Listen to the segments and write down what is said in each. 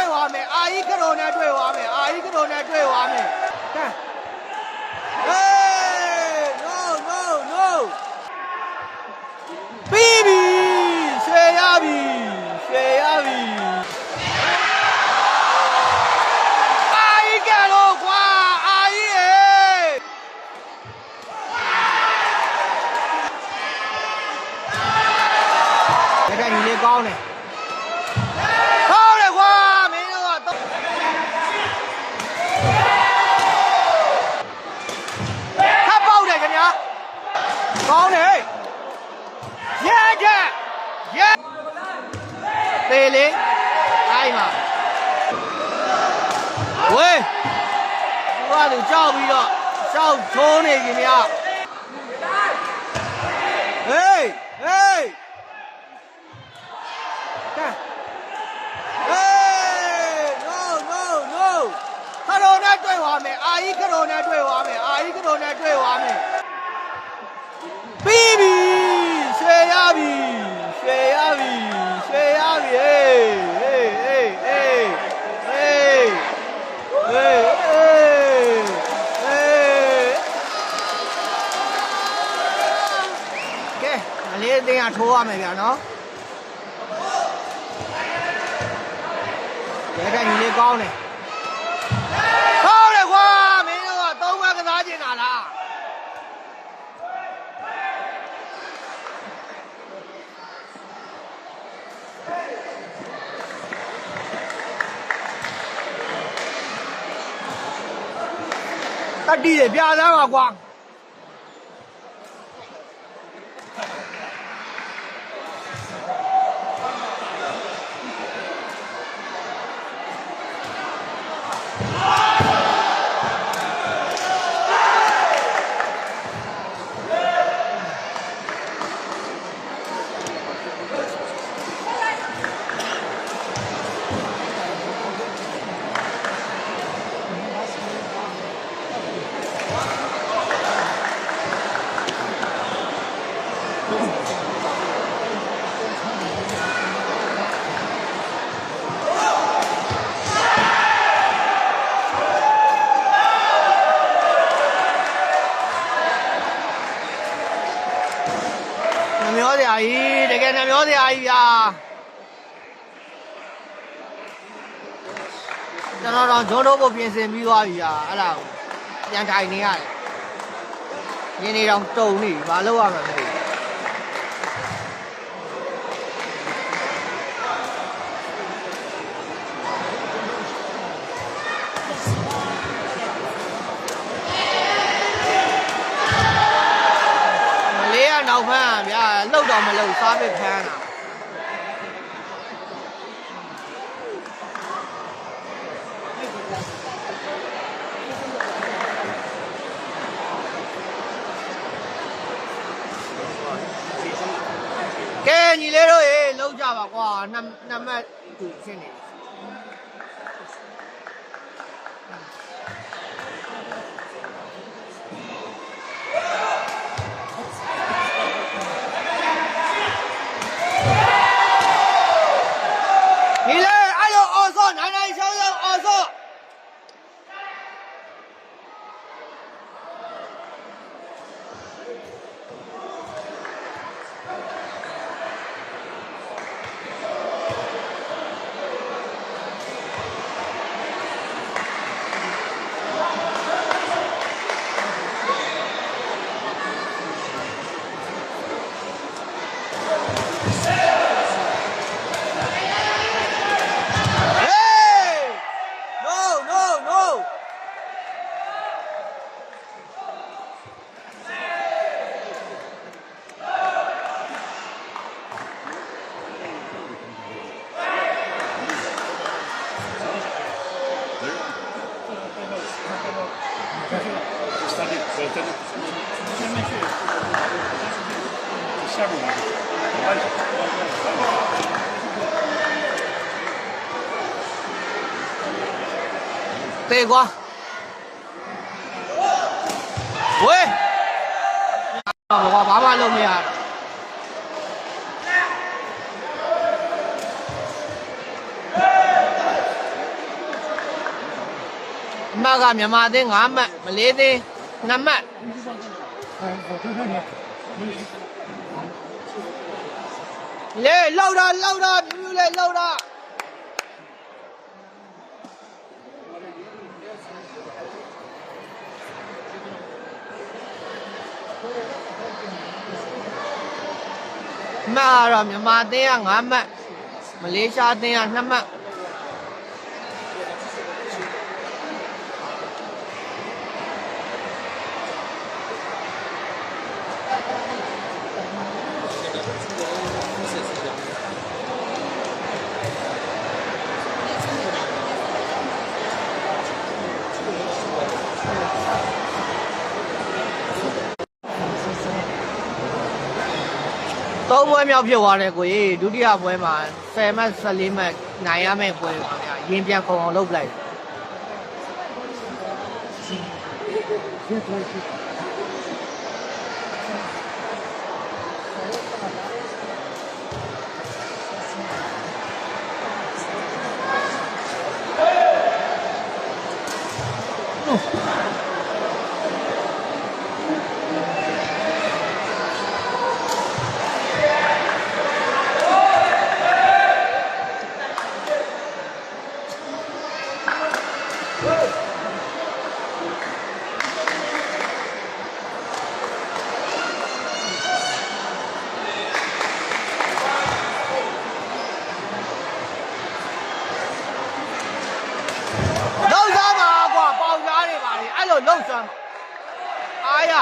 တွေ့သွားမယ်အာကြီးကတော်နဲ့တွေ့သွားမယ်အာကြီးကတော်နဲ့တွေ့သွားမယ်ဟမ်ဟေး no no no ပြီးပြီရွှေရပြီရွှေရပြီအာကြီးကတော်ကွာအာကြီးရေတကယ်ညီလေးကောင်းတယ် ကောင်းတယ်ကွာမင်းတို့ကတော့ခပ်ပေါက်တယ်ခင်ဗျာကောင်းတယ်ဟဲ့ရဲချက်ရဲ သေးလေတိုင်းမှာဝေးသူကသူကြောက်ပြီးတော့ရှောက်ထိုးနေခင်ဗျာဟေးဟေးကဲ Hey! No, no, no! ခရိုနဲ့တွေ့သွားမယ်အာကြီးခရိုနဲ့တွေ့သွားမယ်အာကြီးခရိုနဲ့တွေ့သွားမယ်ပြီးပြီရွှေရပြီရွှေရပြီ အတင်းကထိုးရမယ်ဗျာနော်ရဲကညီလေးကောင်းတယ်ကောင်းတယ်ကွာမင်းတို့ကသုံးဘက်ကစားကျင်တာလားတတိရပြာသားပါကွာနှမျောစရာကြီး တကယ်နှမျောစရာကြီးဗျာကျွန်တော်တော့ဂျွန်းတို့ကိုပြင်ဆင်ပြီးသွားပြီဗျာအဲ့ဒါကိုပြန်ထိုင်နေရတယ်ရင်းနေတော့တုံနေပြီဘာလုပ်ရမှာမသိဘူး မလေးကနောက်ဖမ်းဗျာလှုပ်တော့မလှုပ်စားပစ်ဖမ်းတာကဲညီလေးတို့ရေလှုပ်ကြပါကွာနှစ်နှစ်မှတ်သူဖြစ်နေ ပေးကွာဝေးဘာဘာမှလုပ်မရမကမြန်မာအသင်း၅မှတ်မလေးသင်း၅မှတ်လေလောက်တာလောက်တာပြူလေလောက်တာ မှတ်ကတော့မြန်မာအသင်းက9မှတ်မလေးရှားအသင်းက2မှတ် သုံးပွဲမြောက်ဖြစ်သွားတယ်ကိုကြီးဒုတိယပွဲမှာ10မှတ်14မှတ်နိုင်ရမယ့်ပွဲပါဗျာရင်ပြန်ခုံအောင်လုပ်လိုက်တယ် လုံစမ်းပါကွာပေါင်ကြားနေပါလေအဲ့လိုလုံစမ်းပါအားရ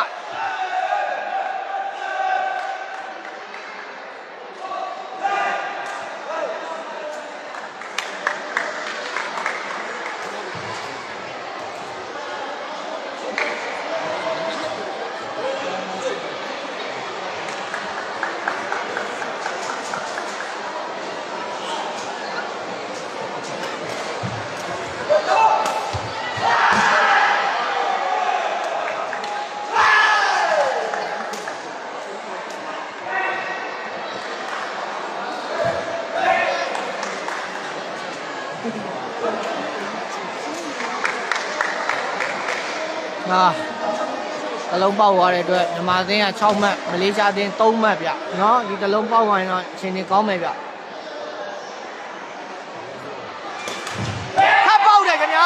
ဟာတ လုံးပေါက်သွားတဲ့အတွက်မြန်မာအသင်းက6မှတ်မလေးရှားအသင်း3မှတ်ဗျ။နော်ဒီတလုံးပေါက်သွားရင်တော့အချိန်တွေကောင်းမယ်ဗျ။ထပ်ပေါက်တယ်ခင်ဗျာ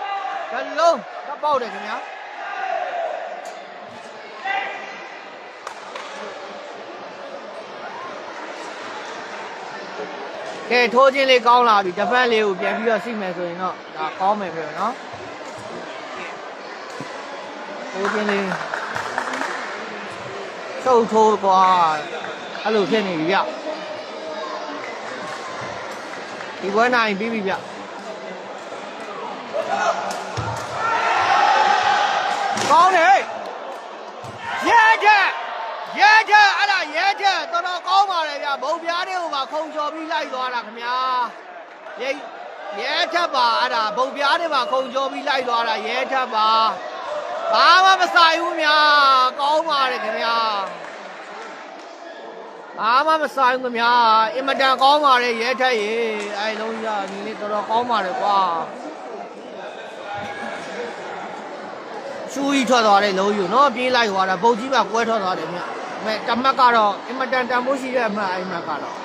။တလုံးထပ်ပေါက်တယ်ခင်ဗျာ။ကဲထိုးခြင်းလေးကောင်းလာပြီတပတ်လေးကိုပြန်ပြီးတော့စီမယ်ဆိုရင်တော့ဒါကောင်းမယ်ပြောနော်ထိုးခြင်းလေး ထုတ်ထိုးကွာအဲ့လိုဖြစ်နေပြီဗျဒီဘွဲနိုင်ပြီးပြီဗျကောင်းတယ်ရဲချက်ရဲချက်အဲ့ဒါရဲချက်တော်တော်ကောင်းပါလေဗျဘုံပြားတွေကိုပါခုံချော်ပြီးလိုက်သွားတာခင်ဗျာရဲရဲချက်ပါအဲ့ဒါဘုံပြားတွေပါခုံချော်ပြီးလိုက်သွားတာရဲချက်ပါဘာမှမဆိုင်ဘူးများကောင်းပါတယ်ခင်ဗျာ ဘာမှမဆိုင်ဘူးခင်ဗျာအင်မတန်ကောင်းပါတယ်ရဲထက်ရေအဲလုံးရဒီလေးတော်တော်ကောင်းပါတယ်ကွာရှူကြီးထွက်သွားတဲ့လုံးယူနော်ပြေးလိုက်သွားတာပုတ်ကြီးပါကွဲထွက်သွားတယ်မြတ်မဲ့တမတ်ကတော့အင်မတန်တန်ဖိုးရှိတဲ့အမှတ်အိမ်မတ်ကတော့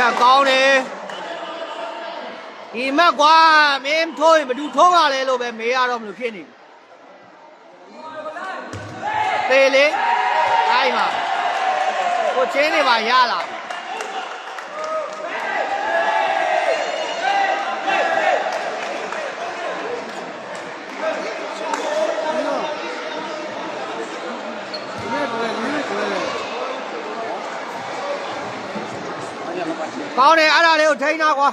ရဲထက်ကောင်းတယ်ဒီမက်ကွာမင်းထိုးရင်ဘယ်သူထိုးပါလဲလို့ပဲမေးရတော့မလို့ဖြစ်နေပြီသေလေအဲ့မှာကိုချင်းနေပါရလာကော လေးကိုထိန်းတော့ကွာ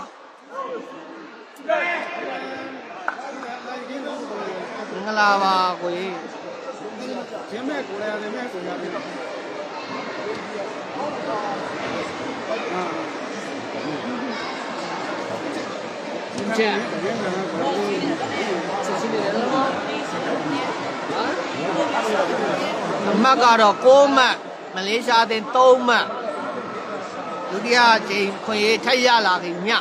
မင်္ဂလာပါကိုကြီးရင်းမဲ့ကိုလည်းရင်းမဲ့ကိုရပြီကျန်အမှတ်ကတော့6မှတ်မလေးရှားအသင်း3မှတ် ဒုတိယအချိန်ခွင့်ရေးထက်ရလာပြီမြ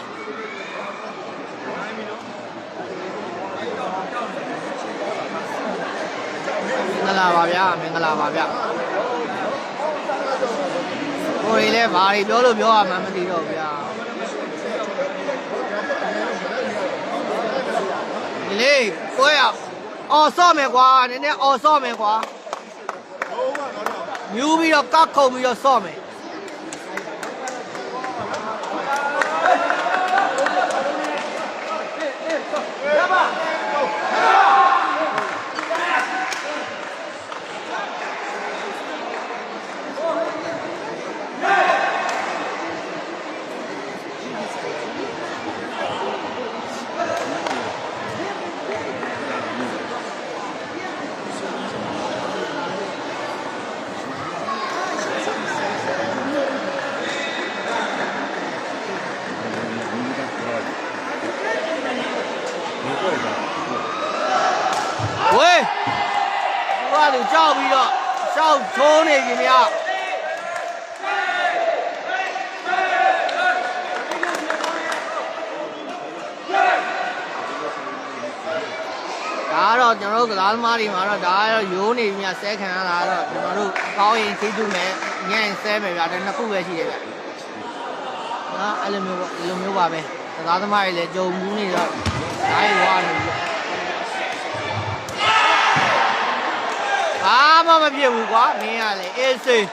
မင်္ဂလာပါဗျာမင်္ဂလာပါဗျာကိုရီလည်းဘာတွေပြောလို့ပြောရမှန်းမသိတော့ဘူးဗျာဒီလေးကိုရအော်ဆော့မယ်ကွာနည်းနည်းအော်ဆော့မယ်ကွာမြူးပြီးတော့ကတ်ခုံပြီးတော့ဆော့မယ်ဝေးသူကသူကြောက်ပြီးတော့ ရှောက်ထိုးနေပြီမြတ်ဒါကတော့ကျွန်တော်တို့ကစားသမားတွေမှာတော့ဒါကတော့ရိုးနေပြီမြတ်ဆဲခံရတာတော့ကျွန်တော်တို့ကောင်းရင်သိတူမယ်ညံ့ရင်ဆဲမယ်ဗျာဒါနှစ်ခုပဲရှိတယ်ဗျာနော်အဲ့လိုမျိုးပေါ့ဒီလိုမျိုးပါပဲကစားသမားတွေလည်းကြုံမှုနေတော့ဓာတ်ရွာနေပြီ ဘာမှမဖြစ်ဘူးကွာမင်းကလေအေးစေး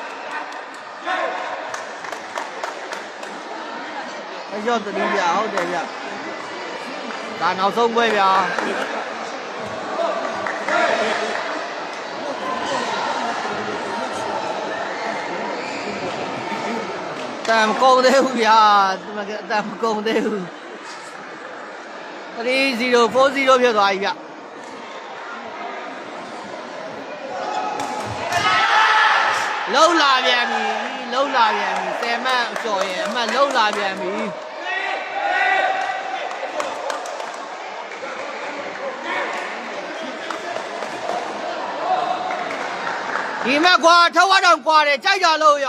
အကျော်တတိပြဟုတ်တယ်ဗျဒါနောက်ဆုံးပွဲဗျာတမ်ကုန်သေးဘူးဗျာဒီမှာတမ်ကုန်သေးဘူး30 40ဖြစ်သွားပြီဗျ လုံလာပြန်ပြီလုံလာပြန်ပြီဆယ်မှတ်အကျော်ရင်အမှတ်လုံလာပြန်ပြီဒီမဲ့ကွာထဝတောင်ကွာတယ်ကြိုက်ကြလို့ရ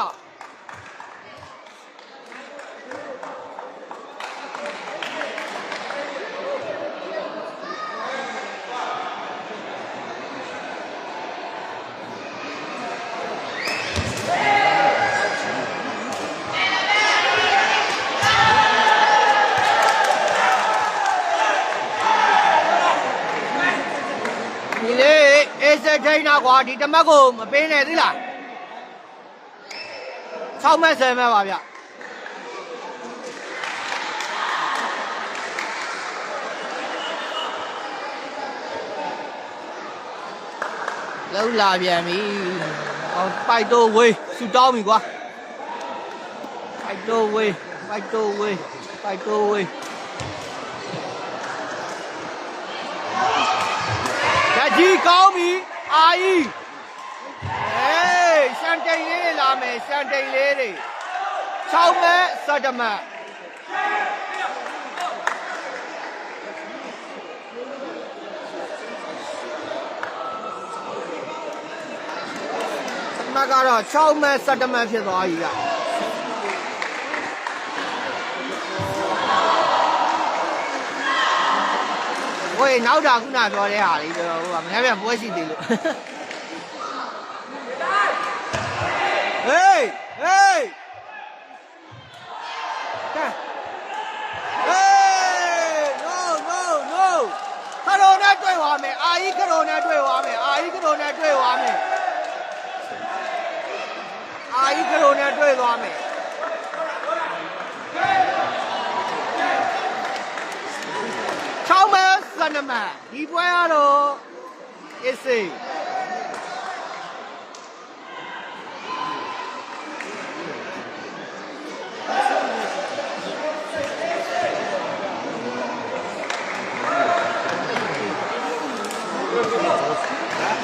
ဒီလေအေး စက်ထိန်နာကွာဒီတမက်ကိုမပေးနဲ့သိလား6မဲ့10မဲ့ပါဗျလုံလာပြန်ပြီဟောပိုက်တော့ဝေးဆူတောင်းပြီကွာပိုက်တော့ဝေးပိုက်တော့ဝေးပိုက်တော့ဝေး ဓာကြီးကောင်းပြီအာကြီးအေးရှန်တိန်လေးတွေလာမယ်ရှန်တိန်လေးတွေ6မတ်7မတ်မတ်ကတော့6မတ်7မတ်ဖြစ်သွားပြီကဟိုနောက်တာခုနပြောတဲ့ဟာလေးကျွန်တော် ဟိုကမနေ့ပြန်ပွဲရှိသေးလို့ဟေးဟေးကဲဟေး no no no ခရိုနဲ့တွေ့သွားမယ်အာကြီးခရိုနဲ့တွေ့သွားမယ်အာကြီးခရိုနဲ့တွေ့သွားမယ်အာကြီးခရိုနဲ့တွေ့သွားမယ်6မဲ7မဲဒီပွဲကတော့ အစ်စေး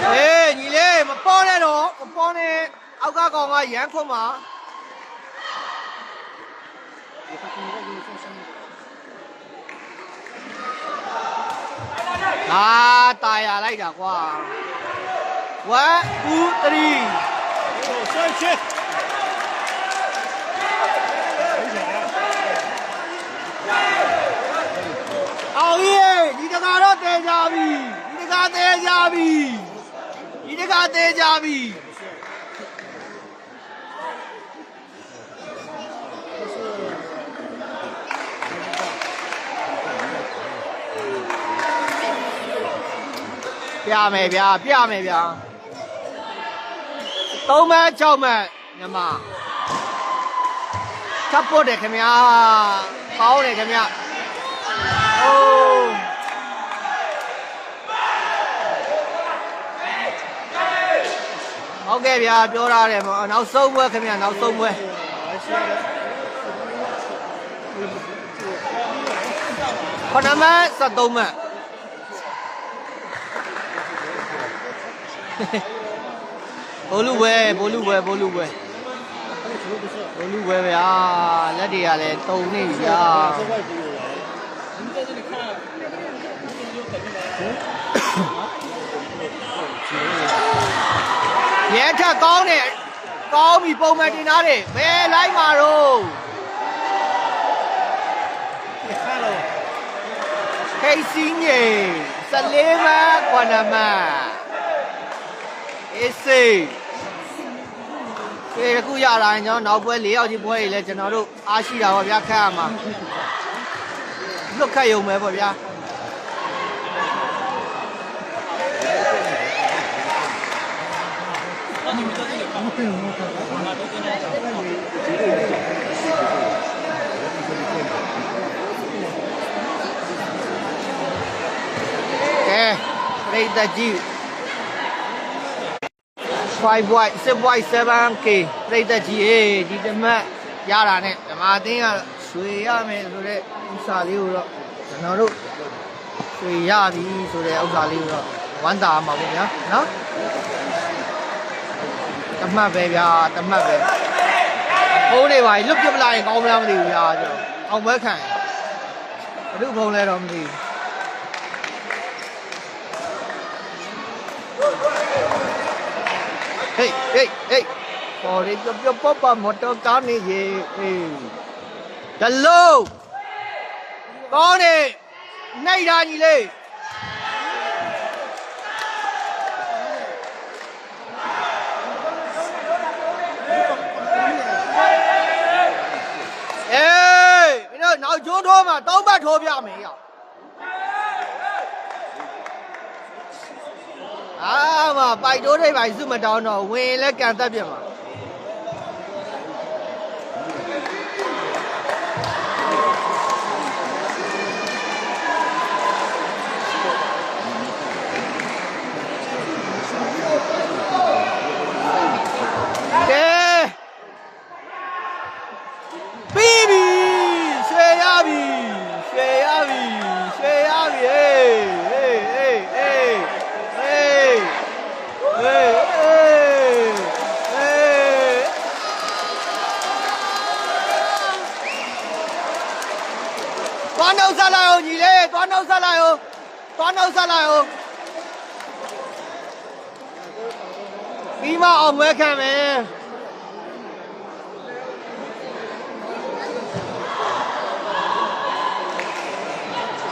အေးညီလေးမပေါ်နဲ့တော့မပေါ်နဲ့အောက်ကကောင်ကရမ်းခွတ်မှာအာ ตายရလိုက်တာကွာ 1 2 3上去。အောင်ကြီးဒီတကာတော့တဲကြပြီဒီတကာတဲကြပြီဒီတကာတဲကြပြီ ပြမယ်ဗျာပြမယ်ဗျာသုံးမ6မညမထပ်ပို့တယ်ခင်ဗျာပေါင်းတယ်ခင်ဗျာအိုးဟုတ်ကဲ့ဗျာပြောရတယ်ပေါ့နောက်ဆုံးပွဲခင်ဗျာနောက်ဆုံးပွဲခဏမ73မှတ် ဘိုးလူပဲဘိုးလူပဲဘိုးလူပဲဘိုးလူပဲဗျာလက်တွေကလည်းတုံနေဗျာရဲထက်ကောင်းတယ်ကောင်းပြီပုံမှန်တင်ထားတယ်ဘယ်လိုက်မှာတော့ခေစီငယ်14မှာကွာနမတ် စေးဒီခုရလာရင်ကျွန်တော်နောက်ပွဲ၄ယောက်ကြီးပွဲကြီးလဲကျွန်တော်တို့အားရှိတာပေါ့ဗျာခက်ရမှာလွတ်ခတ်ရုံပဲပေါ့ဗျာကဲပြိတ္တကြီး 5 white 6 white 7k ပြိတ္တကြီးအေးဒီတမတ်ရတာနဲ့ဓမ္မအသင်းကရွှေရမယ်ဆိုတဲ့ဥစ္စာလေးကိုတော့ကျွန်တော်တို့ရွှေရပြီဆိုတဲ့ဥစ္စာလေးကိုတော့ဝမ်းသာမှာပေါ့ဗျာနော်တမတ်ပဲဗျာတမတ်ပဲဖုန်းတွေပါလွတ်ပြပလိုက်ရင်ကောင်းမလားမသိဘူးဗျာကျွန်တော်အောင်ပွဲခံဘယ်လိုဖုန်းလဲတော့မသိဘူး ဟေးဟေးဟေးပေါ်ရီပြပြပပမော်တော်ကားနေရေဟေးဒလုံးကောင်းနေနိုင်တာကြီးလေးအေးမင်းတို့နောက်ကျိုးထိုးမှာတောင်းပတ်ထိုးပြမယ်ရောက်အာမ ပိုက်တိုးတွေပိုက်စုမတောင်းတော့ဝင်လဲကန်တက်ပြမှာကဲ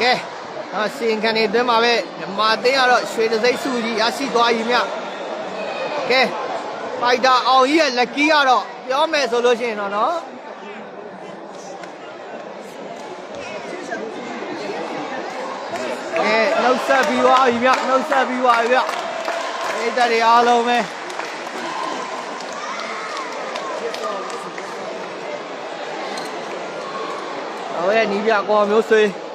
ကဲအစင်ခံနေသွင်းပါပဲဓမ္မသိန်းကတော့ရွှေတစိမ့်စုကြီးရရှိသွားပြီမြကဲဖိုက်တာအောင်ကြီးရဲ့လက်ကီးကတော့ပြောမယ်ဆိုလို့ရှိရင်တော့နော်ကဲနှုတ်ဆက်ပြီးသွားပြီမြနှုတ်ဆက်ပြီးသွားပြီမြအိတ်တက်တွေအားလုံးပဲဟိုရဲ့နီးပြကောမျိုးဆွေး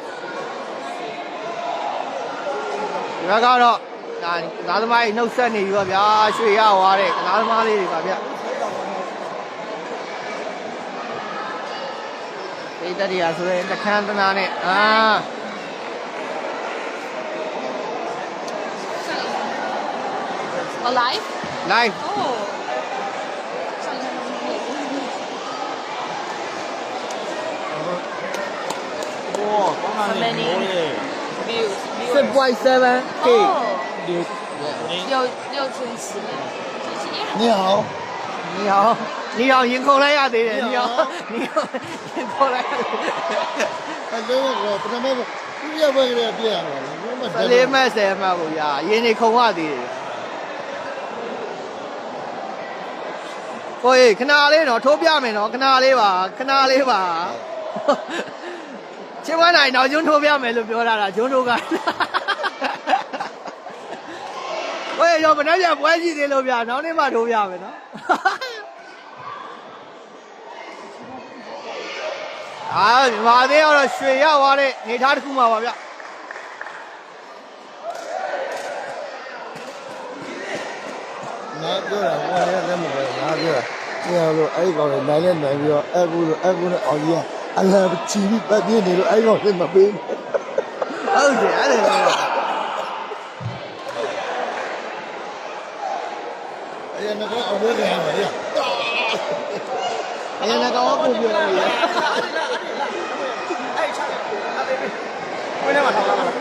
ဒီဘက်ကတော့ဒါကစားသမားကြီးနှုတ်ဆက်နေပြီပေါ့ဗျာရွှေရသွားတဲ့ကစားသမားလေးတွေပါဗျပိတ်တရီယာဆိုရင်တခန်းတနာနဲ့အာ Alive? live Oh. How many? Views. View 6.7K 六六千七，谢谢。你好，你好你好ရင်ခုန်လိုက်ရသေးတယ်你好你好ရင်ခုန်လိုက်ရသေးတယ် 哎，这个不他妈不，不要不给他变了，我们 ဆလေးမတ်ဆယ်မတ်ကိုရာရင်နေခုံရသေးတယ်ကိုကြီးခဏလေးတော့ထိုးပြမယ်နော်ခဏလေးပါခဏလေးပါ ရှင်းမနိုင်တော့ဂျွန်းထိုးပြမယ်လို့ပြောတာလားဂျွန်းထိုးကဝေးရောဘယ်နှပြပွဲရှိသေးလို့ဗျာနောက်နေ့မှထိုးပြမယ်နော်အာမာသေးတော့ရွှေရသွားတဲ့နေသားတစ်ခုမှာပါဗျာနားပြောတာဘာလဲလဲမလို့နားပြောတာပြောလို့အဲ့ဒီကောင်လည်းနိုင်လဲနိုင်ပြီးတော့အခုလို့အခုနဲ့အောင်ကြီး အလာချီပြီးပတ်ပြင်းနေလို့အဲ့ကောင်လည်းမပေးဘူးဟုတ်တယ်အဲ့ဒါအဲ့ဒါကတော့အဝဲခံရမယ်အလာကောင်ကပုံပြရတယ်အဲ့ချာတယ်အဲ့ဒါပဲဘယ်နဲ့မှထောက်လာမှာ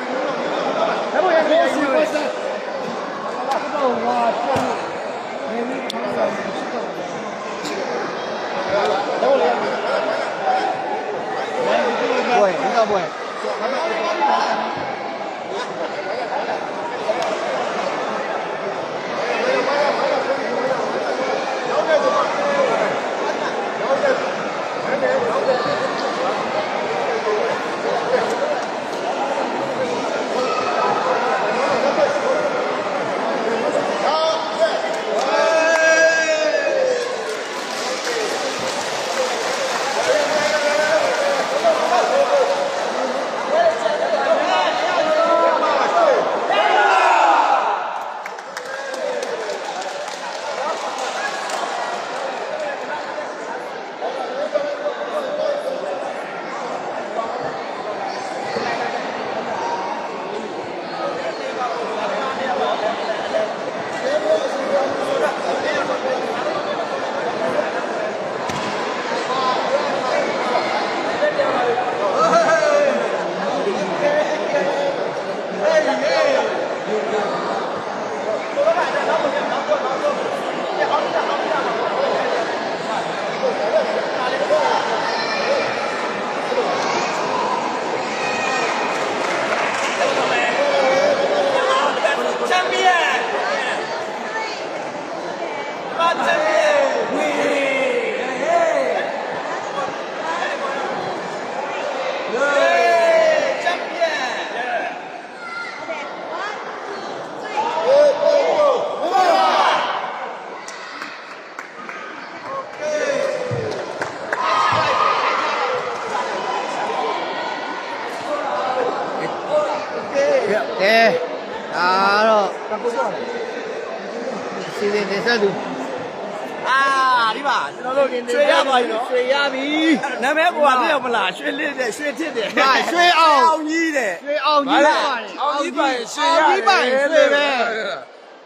နာမည်ကသိရမလားရွှေလစ်တဲ့ရွှေထစ်တဲ့ဟာရွှေအောင်အောင်ကြီးတဲ့ရွှေအောင်ကြီးပါပါတယ်အောင်ကြီးပါရင်ရွှေရအောင်ကြီးပါရင်ရွှေပဲ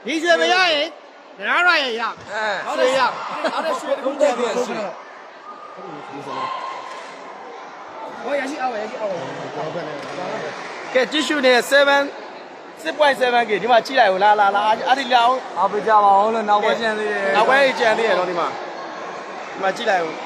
ဒီရွှေမရရင်နားရရရအဲရွှေရအဲ့ဒါရွှေတစ်ခုတည်းပြန်ရွှေကဲကြည့်ရှုနေ7 6.7k ဒီမှာကြည့်လိုက်ဦးလာလာလာအဲ့ဒီလာအောင်အားပေးကြပါအောင်လို့နောက်ပွဲကျန်သေးတယ်နောက်ပဲကြံသေးရတော့ဒီမှာဒီမှာကြည့်လိုက်ဦး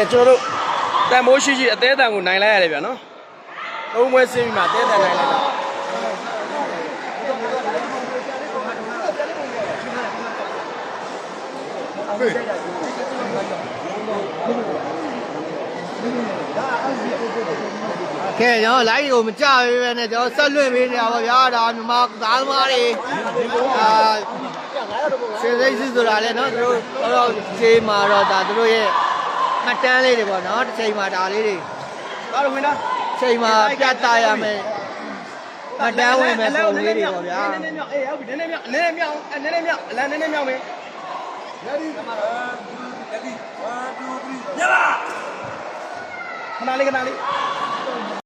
န်တော်တို့တန်မိုးရှိရှိအသေးတန်ကိုနိုင်လိုက်ရတယ်ဗျာနော်သုံးပွဲဆင်းပြီးမှအသေးတန်နိုင်လိုက်တာကဲကျွန်တော် live ကိုမကြပေးပဲနဲ့ကျွန်တော်ဆက်လွှင့်ပေးနေတာပါဗျာဒါမြန်မာသားသမားတွေအာ စေစိတ်စုဆိုတာလဲနော်သူတို့တော့ချိန်မှာတော့ဒါသူတို့ရဲ့မှတ်တမ်းလေးတွေပေါ့နော်တစ်ချိန်မှာဒါလေးတွေဟုတ်တယ်မင်းလားချိန်မှာပြတ်တာရမယ်မတန်းဝင်မဲ့ပုံလေးတွေပေါ့ဗျာနည်းနည်းမြောက်အေးဟုတ်ပြီနည်းနည်းမြောက်နည်းနည်းမြောက်နည်းနည်းမြောက်အလန်နည်းနည်းမြောက်မင်းလက်ဒီလက်ဒီ1 2 3ညလာခဏလေးခဏလေး